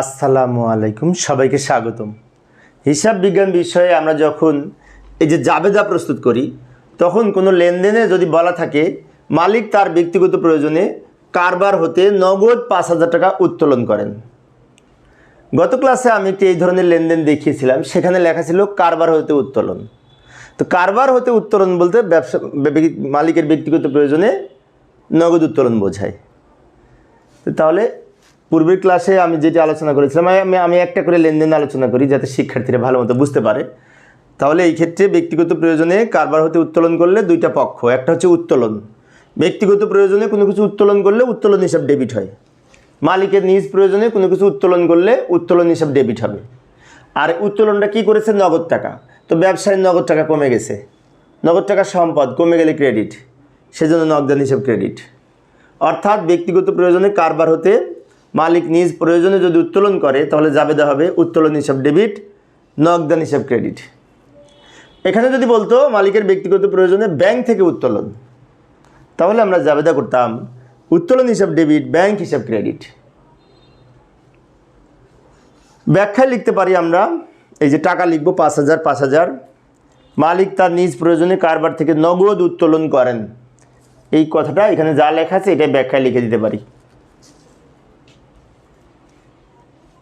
আসসালামু আলাইকুম, সবাইকে স্বাগতম। হিসাব বিজ্ঞান বিষয়ে আমরা যখন এই যে জাবেদা প্রস্তুত করি, তখন কোনো লেনদেনে যদি বলা থাকে, মালিক তার ব্যক্তিগত প্রয়োজনে কারবার হতে নগদ পাঁচ হাজার টাকা উত্তোলন করেন। গত ক্লাসে আমি একটি এই ধরনের লেনদেন দেখিয়েছিলাম, সেখানে লেখা ছিল কারবার হতে উত্তোলন। তো কারবার হতে উত্তোলন বলতে ব্যবসা মালিকের ব্যক্তিগত প্রয়োজনে নগদ উত্তোলন বোঝায়। তাহলে পূর্বের ক্লাসে আমি যেটি আলোচনা করেছিলাম, আমি আমি একটা করে লেনদেন আলোচনা করি যাতে শিক্ষার্থীরা ভালো মতো বুঝতে পারে। তাহলে এই ক্ষেত্রে ব্যক্তিগত প্রয়োজনে কারবার হতে উত্তোলন করলে দুইটা পক্ষ, একটা হচ্ছে উত্তোলন। ব্যক্তিগত প্রয়োজনে কোনো কিছু উত্তোলন করলে উত্তোলন হিসাব ডেবিট হয়। মালিকের নিজ প্রয়োজনে কোনো কিছু উত্তোলন করলে উত্তোলন হিসাব ডেবিট হবে। আর উত্তোলনটা কি করেছে? নগদ টাকা। তো ব্যবসায়ের নগদ টাকা কমে গেছে। নগদ টাকা সম্পদ কমে গেলে ক্রেডিট সেজন্য নগদান হিসাব ক্রেডিট অর্থাৎ ব্যক্তিগত প্রয়োজনে কারবার হতে মালিক নিজ প্রয়োজনে যদি উত্তোলন করে, তাহলে জাবেদা হবে উত্তোলন হিসাব ডেবিট, নগদান হিসাব ক্রেডিট। এখানে যদি বলতো মালিকের ব্যক্তিগত প্রয়োজনে ব্যাংক থেকে উত্তোলন, তাহলে আমরা জাবেদা করতাম উত্তোলন হিসাব ডেবিট, ব্যাংক হিসাব ক্রেডিট। ব্যাখ্যায় লিখতে পারি আমরা, এই যে টাকা লিখব পাঁচ হাজার পাঁচ হাজার। মালিক তার নিজ প্রয়োজনে কারবার থেকে নগদ উত্তোলন করেন। এই কথাটা এখানে যা লেখা আছে এটাই ব্যাখ্যায় লিখে দিতে পারি।